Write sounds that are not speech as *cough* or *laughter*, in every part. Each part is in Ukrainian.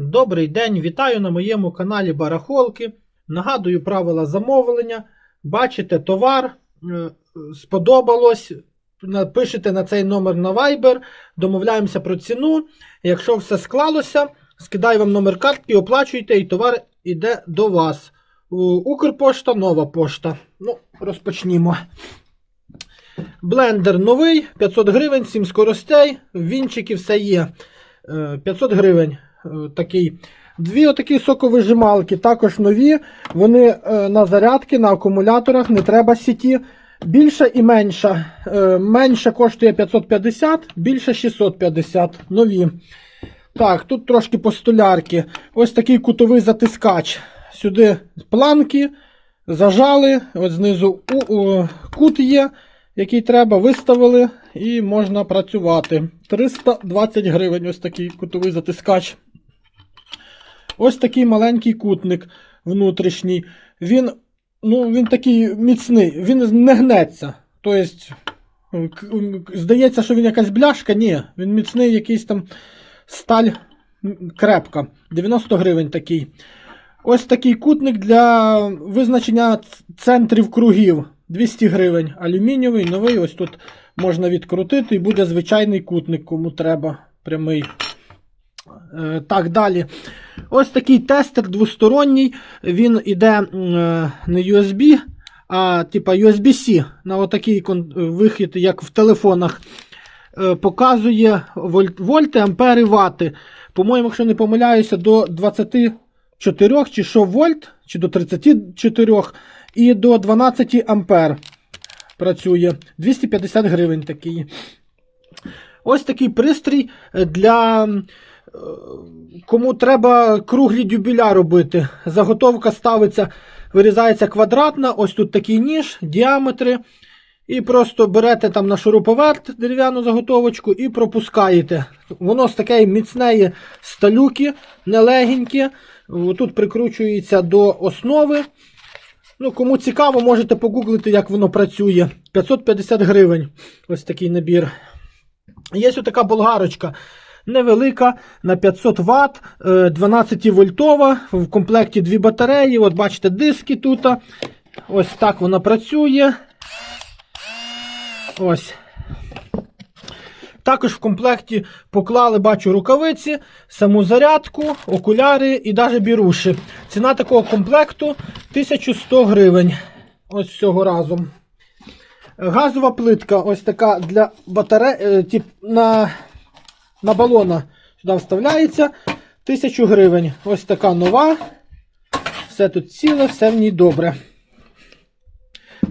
Добрий день, вітаю на моєму каналі Барахолки. Нагадую правила замовлення. Бачите товар, е, сподобалось. Напишете на цей номер на Viber, домовляємося про ціну. Якщо все склалося, скидаю вам номер картки, оплачуйте, і товар йде до вас. Укрпошта, нова пошта. Ну, розпочнімо. Блендер новий, 500 гривень, 7 скоростей, вінчики, все є. Е, 500 гривень. Е, Такий. Дві отакі соковижималки, також нові. Вони е, на зарядки, на акумуляторах, не треба сіті. Більша і менша. Е, Менша коштує 550, більша 650. Нові. Так, тут трошки по столярки. Ось такий кутовий затискач. Сюди планки, зажали, от знизу кут є, який треба, виставили і можна працювати. 320 гривень ось такий кутовий затискач. Ось такий маленький кутник внутрішній. Він, ну, він такий міцний, він не гнеться. Тобто, здається, що він якась бляшка. Ні, він міцний, якийсь там сталь крепка. 90 гривень такий. Ось такий кутник для визначення центрів кругів. 200 гривень. Алюмінієвий, новий. Ось тут можна відкрутити і буде звичайний кутник, кому треба. Прямий. Е, Так, далі. Ось такий тестер двосторонній. Він іде не USB, а типа USB-C на отакий вихід, як в телефонах. Е, Показує вольт, вольти, ампери, вати. По-моєму, якщо не помиляюся, до 24 чи що вольт, чи до 34 і до 12 ампер працює. 250 гривень такий. Ось такий пристрій для кому треба круглі дюбеля робити. Заготовка ставиться, вирізається квадратна, ось тут такий ніж, діаметри. І просто берете там на шуруповерт дерев'яну заготовочку і пропускаєте. Воно з такої міцнеї сталюки, нелегенькі. Тут прикручується до основи. Ну, Кому цікаво, можете погуглити, як воно працює. 550 гривень. Ось такий набір. Є ось така болгарочка. Невелика на 500 Вт, 12 вольтова. В комплекті дві батареї. От бачите, диски тут. Ось так вона працює. Ось. Також в комплекті поклали, бачу, рукавиці, саму зарядку, окуляри і навіть біруші. Ціна такого комплекту 1100 гривень. Ось всього разом. Газова плитка, ось така для батареї, на, на балона сюди вставляється. 1000 гривень. Ось така нова. Все тут ціле, все в ній добре.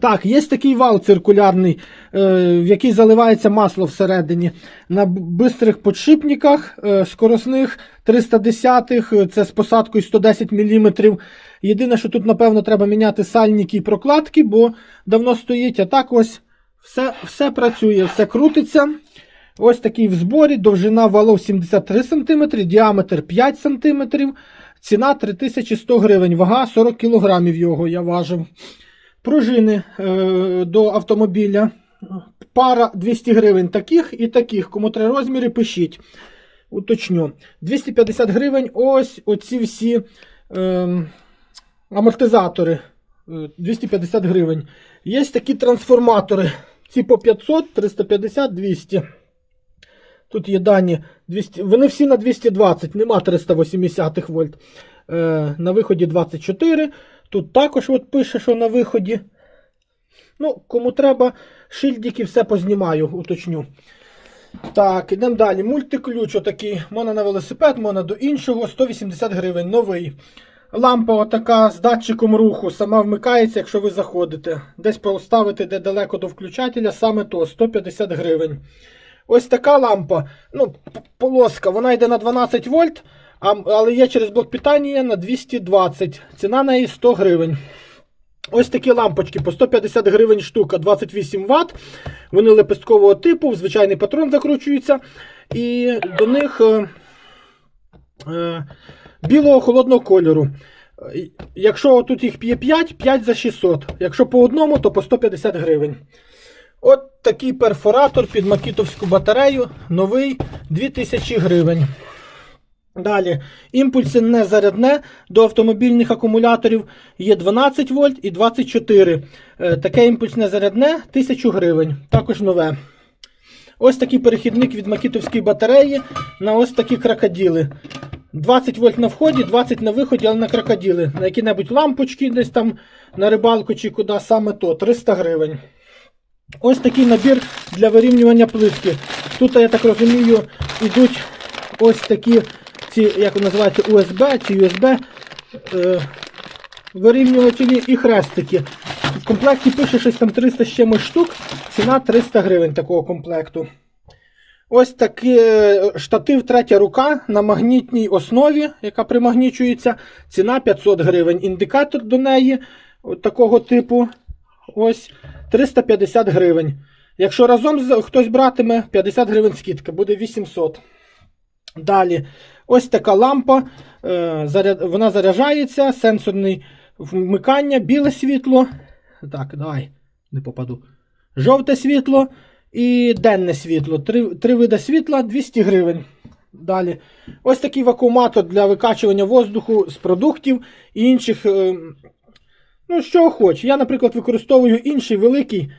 Так, є такий вал циркулярний, е, в який заливається масло всередині. На бистрих подшипниках е, скоросних 310-х, е, це з посадкою 110 мм. Єдине, що тут, напевно, треба міняти сальники і прокладки, бо давно стоїть. А так ось все, все працює, все крутиться. Ось такий в зборі, довжина валов 73 см, діаметр 5 см, ціна 3100 гривень, вага 40 кг його я важив. Пружини е, до автомобіля. Пара 200 гривень таких і таких. Кому треба розміри, пишіть. Уточню. 250 гривень ось оці всі е, амортизатори. Е, 250 гривень. Є такі трансформатори. Ці по 500, 350, 200. Тут є дані 200. Вони всі на 220, нема 380 вольт. Е, на виході 24. Тут також от пише, що на виході. Ну, кому треба, шильдики все познімаю, уточню. Так, ідемо далі. Мультиключ отакий. Можна на велосипед, можна до іншого. 180 гривень. Новий. Лампа отака з датчиком руху. Сама вмикається, якщо ви заходите. Десь поставити де далеко до включателя, саме то 150 гривень. Ось така лампа. Ну, полоска, вона йде на 12 вольт, але є через блок питання на 220. Ціна неї 100 гривень. Ось такі лампочки по 150 гривень штука, 28 Вт. Вони лепесткового типу, звичайний патрон закручується. І до них е, е, білого холодного кольору. Е, Якщо тут їх є 5, 5 за 600. Якщо по одному, то по 150 гривень. От такий перфоратор під макітовську батарею, новий 2000 гривень. Далі, імпульси не зарядне до автомобільних акумуляторів є 12 вольт і 24. Е, Таке імпульсне зарядне 1000 гривень. Також нове. Ось такий перехідник від макітовської батареї на ось такі крокоділи. 20 вольт на вході, 20 на виході, але на крокоділи. На які-небудь лампочки десь там на рибалку чи куди саме то 300 гривень. Ось такий набір для вирівнювання плитки. Тут, я так розумію, йдуть ось такі, ці, як називаються, USB чи USB е, вирівнювачі і хрестики. В комплекті пише щось там 300 з чимось штук, ціна 300 гривень такого комплекту. Ось такий е, штатив третя рука на магнітній основі, яка примагнічується. Ціна 500 гривень. Індикатор до неї такого типу ось 350 гривень. Якщо разом хтось братиме, 50 гривень скидка, буде 800. Далі, ось така лампа. е, Вона заряджається, сенсорне вмикання, біле світло. Так, давай, не попаду. Жовте світло і денне світло. Три, три види світла 200 гривень. Далі. Ось такий вакууматор для викачування воздуху з продуктів і інших. Ну, що хоч. Я, наприклад, використовую інший великий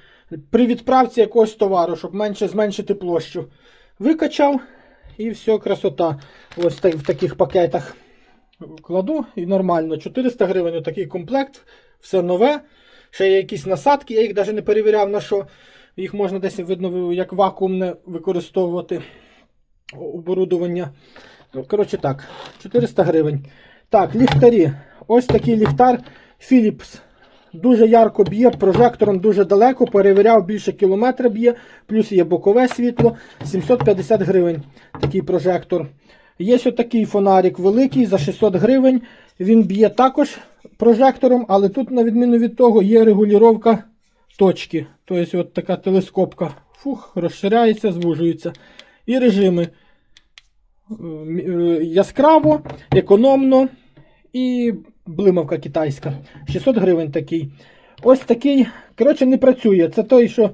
при відправці якогось товару, щоб менше зменшити площу. Викачав і все, красота. Ось в таких пакетах кладу і нормально. 400 гривень такий комплект, все нове. Ще є якісь насадки, я їх навіть не перевіряв на що. Їх можна десь видно як вакуумне використовувати оборудовання. Коротше так, 400 гривень. Так, ліхтарі. Ось такий ліхтар Philips. Дуже ярко б'є, прожектором дуже далеко, перевіряв більше кілометра б'є, плюс є бокове світло, 750 гривень такий прожектор. Є такий фонарик великий за 600 гривень. Він б'є також прожектором, але тут, на відміну від того, є регулювання точки. Тобто от така телескопка. Фух, розширяється, звужується. І режими. Е, е, Яскраво, економно і блимавка китайська. 600 гривень такий. Ось такий. Коротше, не працює. Це той, що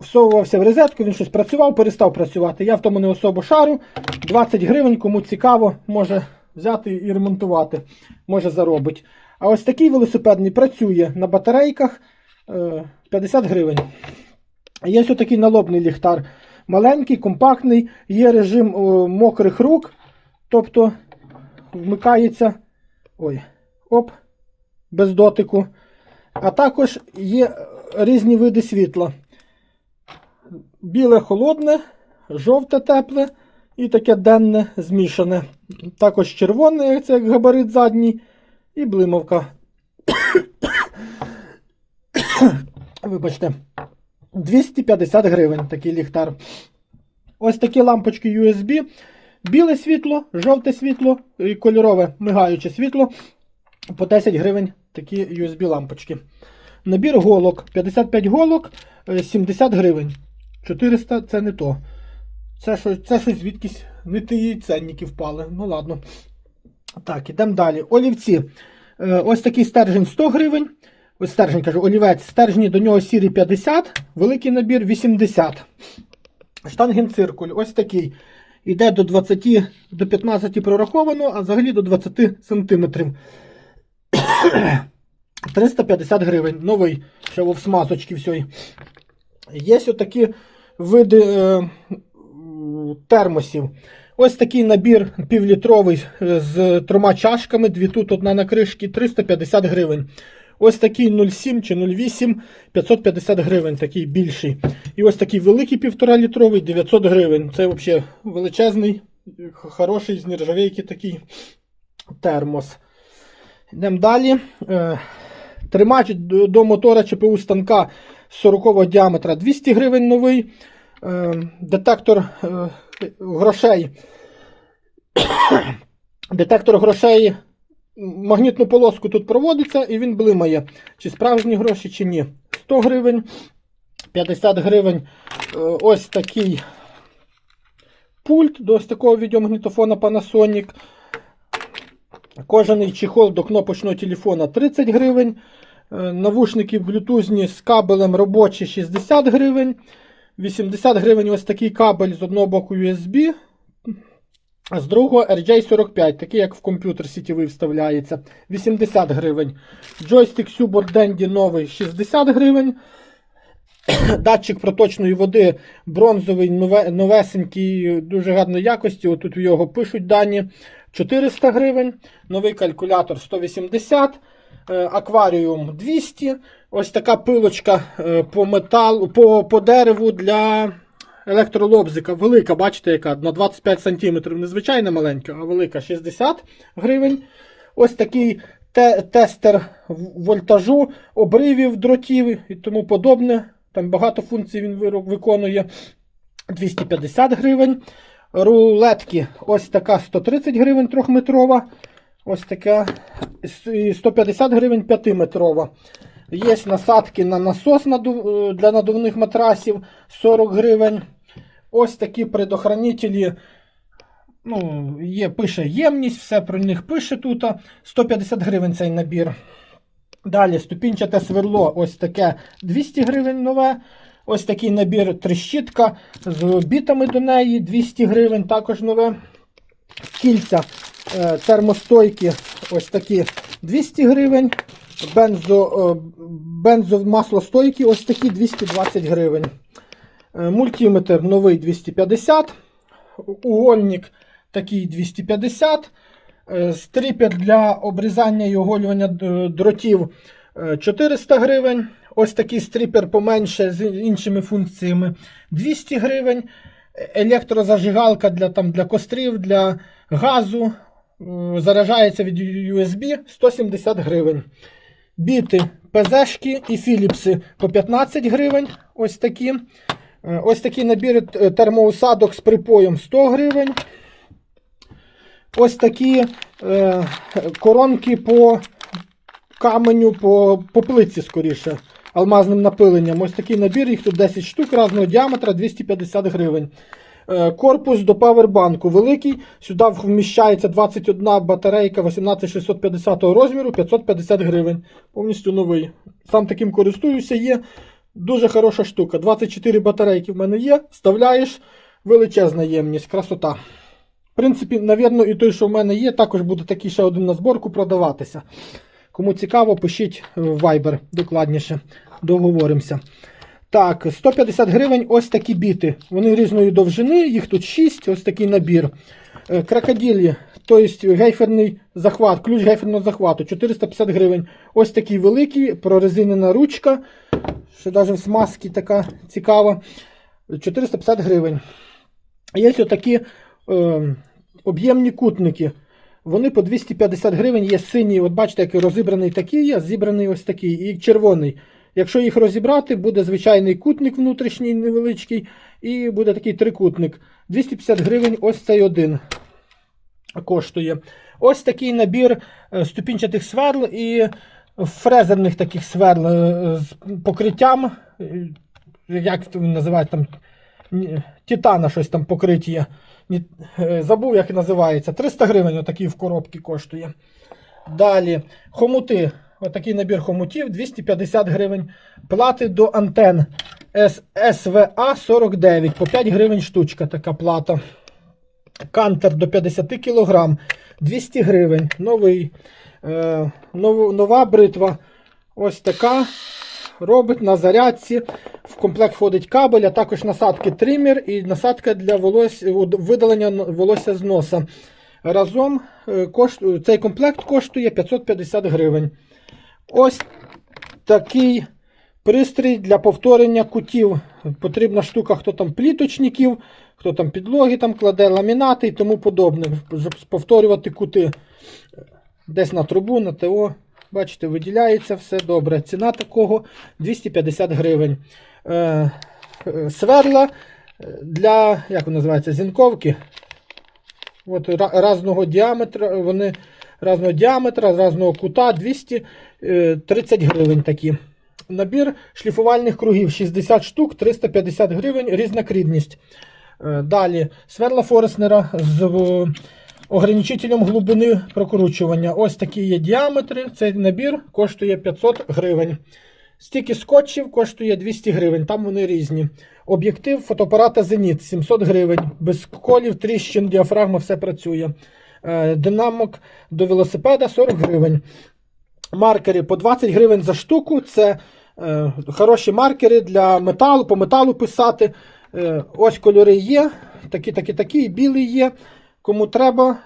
всовувався в розетку, він щось працював, перестав працювати. Я в тому не особо шарю. 20 гривень, кому цікаво, може взяти і ремонтувати, може заробить. А ось такий велосипедний працює на батарейках е, 50 гривень. Є ось такий налобний ліхтар. Маленький, компактний, є режим мокрих рук. Тобто вмикається ой, оп, без дотику. А також є різні види світла. Біле холодне, жовте тепле і таке денне змішане. Також червоне, це як габарит задній, і блимавка. *coughs* Вибачте, 250 гривень такий ліхтар. Ось такі лампочки USB. Біле світло, жовте світло і кольорове мигаюче світло. По 10 гривень такі USB лампочки. Набір голок. 55 голок, е, 70 гривень. 400 це не то. Це щось, це щось звідкись не ті ценники впали. Ну ладно. Так, ідемо далі. Олівці. Е, Ось такий стержень 100 гривень. Ось стержень кажу, олівець. Стержні до нього сірі 50, великий набір 80. Штангенциркуль. Ось такий. Іде до 20 до 15 прораховано, а взагалі до 20 сантиметрів. *coughs* 350 гривень. Новий, ще в смазочці всьої. Є отакі види е, термосів. Ось такий набір півлітровий е, з трьома чашками, дві тут, одна на кришці, 350 гривень. Ось такий 0,7 чи 0,8 550 гривень, такий більший. І ось такий великий 1,5 літровий 900 гривень. Це взагалі величезний, хороший з нержавейки такий термос. Йдемо далі. Е, Тримач до мотора ЧПУ станка 40 діаметра 200 гривень новий. Е, Детектор е, грошей. *coughs* Детектор грошей. Магнітну полоску тут проводиться і він блимає. Чи справжні гроші, чи ні. 100 гривень, 50 гривень. Е, Ось такий пульт до ось такого відеомагнітофона Panasonic. Кожаний чехол до кнопочного телефона 30 гривень. Е, Навушники блютузні з кабелем робочі 60 гривень. 80 гривень ось такий кабель з одного боку USB. З другого RJ45, такий як в комп'ютер сітєвий вставляється, 80 гривень. Джойстик Subor Dendy новий 60 гривень. *coughs* Датчик проточної води бронзовий, нове, новесенький, дуже гарної якості. Отут в його пишуть дані 400 гривень. Новий калькулятор 180 е, акваріум 200. Ось така пилочка е, по металу, по, по дереву для електролобзика. Велика, бачите, яка на 25 см. Незвичайно маленька, а велика 60 гривень. Ось такий те- тестер вольтажу, обривів, дротів і тому подобне. Там багато функцій він виконує. 250 гривень. Рулетки ось така 130 гривень трьохметрова. Ось така 150 гривень 5-метрова. Є насадки на насос для надувних матрасів 40 гривень. Ось такі предохранителі. Ну, є, пише ємність, все про них пише тут. 150 гривень цей набір. Далі ступінчате сверло, ось таке 200 гривень нове. Ось такий набір трещітка з бітами до неї 200 гривень, також нове. Кільця е, термостойки, ось такі 200 гривень. Бензо, е, бензомаслостойки, ось такі 220 гривень. Е, Мультиметр новий 250. Угольник такий 250. Е, Стріпер для обрізання і оголювання дротів е, 400 гривень. Ось такий стріпер поменше з іншими функціями 200 гривень. Е, Електрозажигалка для, там, для кострів, для газу. е, Заряджається від USB 170 гривень. Біти ПЗшки і Філіпси по 15 гривень. Ось такі. Е, Ось такий набір е, термоусадок з припоєм 100 гривень. Ось такі е, коронки по каменю, по, по плитці, скоріше, алмазним напиленням. Ось такий набір, їх тут 10 штук різного діаметра 250 гривень. Е, корпус до павербанку великий. Сюди вміщається 21 батарейка 18650 розміру, 550 гривень. Повністю новий. Сам таким користуюся, є дуже хороша штука. 24 батарейки в мене є. Вставляєш величезна ємність, красота. В принципі, навірно, і той, що в мене є, також буде такий ще один на зборку продаватися. Кому цікаво, пишіть в Viber докладніше. Договоримося. Так, 150 гривень ось такі біти. Вони різної довжини, їх тут 6, ось такий набір. Е, Крокодилі, тобто гейферний захват, ключ гейферного захвату 450 гривень. Ось такий великий, прорезинена ручка. Ще навіть в смазці така цікава. 450 гривень. Є ось такі е, об'ємні кутники. Вони по 250 гривень є синій. От бачите, який розібраний такий є, зібраний ось такий і червоний. Якщо їх розібрати, буде звичайний кутник внутрішній невеличкий, і буде такий трикутник. 250 гривень ось цей один коштує. Ось такий набір е, ступінчатих сверл і фрезерних таких сверл е, з покриттям. е, Як це називають там? Титана щось там покриття. Забув, як називається. 300 гривень отакий в коробці коштує. Далі хомути. Отакий набір хомутів 250 гривень. Плати до антен СВА 49 по 5 гривень штучка така плата. Кантер до 50 кг 200 гривень. Новий. Е, нов, нова бритва. Ось така. Робить на зарядці. В комплект входить кабель, а також насадки тример і насадка для волос... видалення волосся з носа. Разом е, кошт... цей комплект коштує 550 гривень. Ось такий пристрій для повторення кутів. Потрібна штука, хто там пліточників, хто там підлоги там кладе, ламінати і тому подобне, щоб повторювати кути. Десь на трубу, на ТО. Бачите, виділяється все добре. Ціна такого 250 гривень. Е, е, сверла для, як називається, зінковки. От ра- різного діаметра, вони різного діаметра, різного кута 230 гривень такі. Набір шліфувальних кругів 60 штук, 350 гривень, різна крідність. Е, Далі сверла Фореснера з е, ограничителем глибини прокручування. Ось такі є діаметри. Цей набір коштує 500 гривень. Стільки скотчів коштує 200 гривень, там вони різні. Об'єктив фотоапарата Зеніт 700 гривень. Без колів, тріщин, діафрагма, все працює. Е, Динамок до велосипеда 40 гривень. Маркери по 20 гривень за штуку. Це е, хороші маркери для металу, по металу писати. Е, ось кольори є. Такі, такі, такі, і білий є. Кому треба,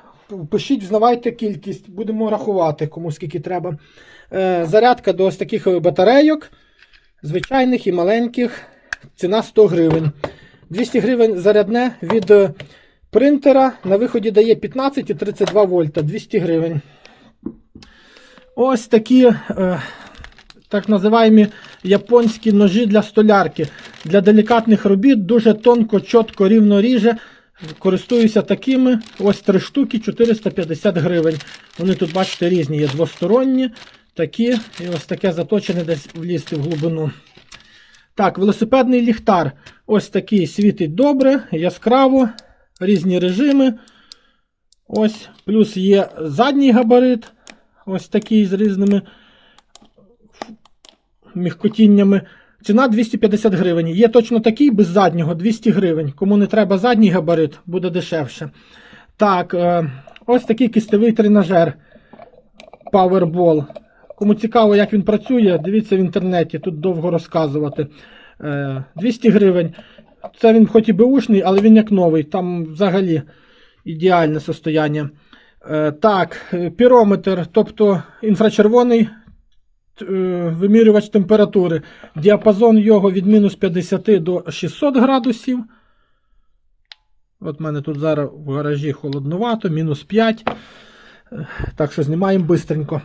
пишіть, взнавайте кількість, будемо рахувати, кому скільки треба. Е, зарядка до ось таких батарейок, звичайних і маленьких. Ціна 100 гривень. 200 гривень зарядне від е, принтера. На виході дає 15 і 32 вольта. 200 гривень. Ось такі е, так називаємо японські ножі для столярки. Для делікатних робіт дуже тонко, чітко, рівно ріже. Користуюся такими. Ось три штуки 450 гривень. Вони тут, бачите, різні. Є двосторонні, такі, і ось таке заточене десь влізти в глибину. Так, велосипедний ліхтар. Ось такий світить добре, яскраво, різні режими. Ось, плюс є задній габарит. Ось такий з різними міхкотіннями. Ціна 250 гривень. Є точно такий без заднього 200 гривень. Кому не треба задній габарит, буде дешевше. Так, е, ось такий кистовий тренажер Powerball. Кому цікаво, як він працює, дивіться в інтернеті, тут довго розказувати. Е, 200 гривень. Це він хоч і беушний, але він як новий. Там взагалі ідеальне состояння. Е, так, е, пірометр, тобто інфрачервоний е, вимірювач температури. Діапазон його від мінус 50 до 600 градусів. От в мене тут зараз в гаражі холоднувато, мінус 5. Е, Так що знімаємо бистренько.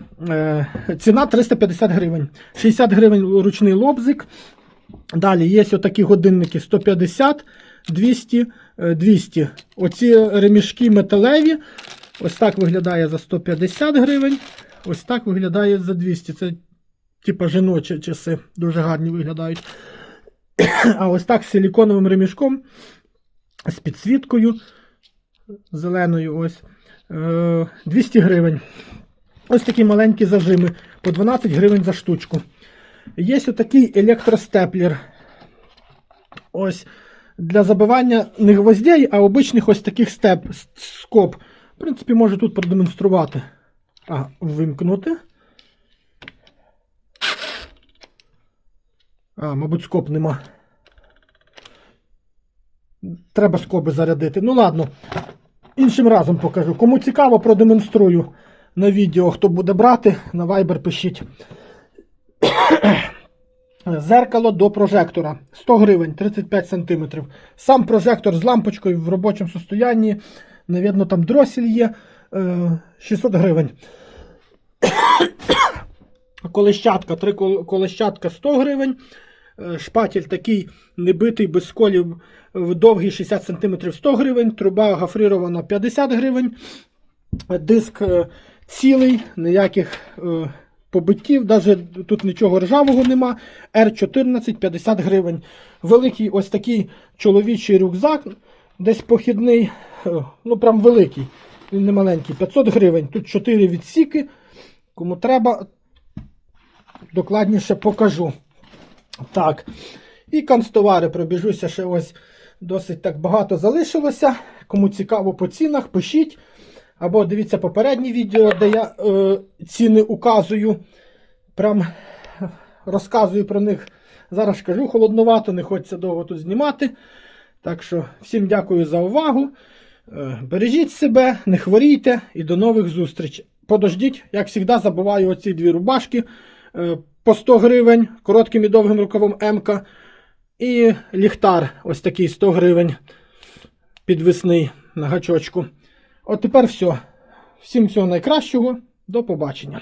Ціна 350 гривень. 60 гривень ручний лобзик. Далі є отакі годинники 150, 200, е, 200. Оці ремішки металеві. Ось так виглядає за 150 гривень. Ось так виглядає за 200. Це типа жіночі часи. Дуже гарні виглядають. *coughs* А ось так з силіконовим ремішком, з підсвіткою зеленою. ось. Е, 200 гривень. Ось такі маленькі зажими по 12 гривень за штучку. Є отакий електростеплер. Ось для забивання не гвоздей, а обичних ось таких степ, скоб. В принципі, можу тут продемонструвати. А, вимкнути. А, мабуть, скоб нема. Треба скоби зарядити. Ну ладно. Іншим разом покажу. Кому цікаво, продемонструю на відео, хто буде брати, на Viber пишіть. *coughs* Зеркало до прожектора 100 гривень 35 см. Сам прожектор з лампочкою в робочому состоянні. Навірно, там дросель є е, 600 гривень. *coughs* Колещатка, три кол- колещатка 100 гривень. Е, Шпатель такий небитий, без сколів, довгий 60 см 100 гривень. Труба гофрирована 50 гривень. Диск е, цілий, ніяких е, побиттів, навіть тут нічого ржавого нема. R14 50 гривень. Великий ось такий чоловічий рюкзак, десь похідний, ну прям великий, він не маленький, 500 гривень. Тут 4 відсіки. Кому треба, докладніше покажу. Так. І канцтовари пробіжуся ще ось досить так багато залишилося. Кому цікаво по цінах, пишіть. Або дивіться попереднє відео, де я е, ціни указую. Прям розказую про них. Зараз кажу холодновато, не хочеться довго тут знімати. Так що всім дякую за увагу. Е, бережіть себе, не хворійте і до нових зустрічей. Подождіть, як завжди, забуваю оці дві рубашки е, по 100 гривень, коротким і довгим рукавом М-ка. І ліхтар ось такий 100 гривень підвісний на гачочку. От тепер все. Всім всього найкращого. До побачення.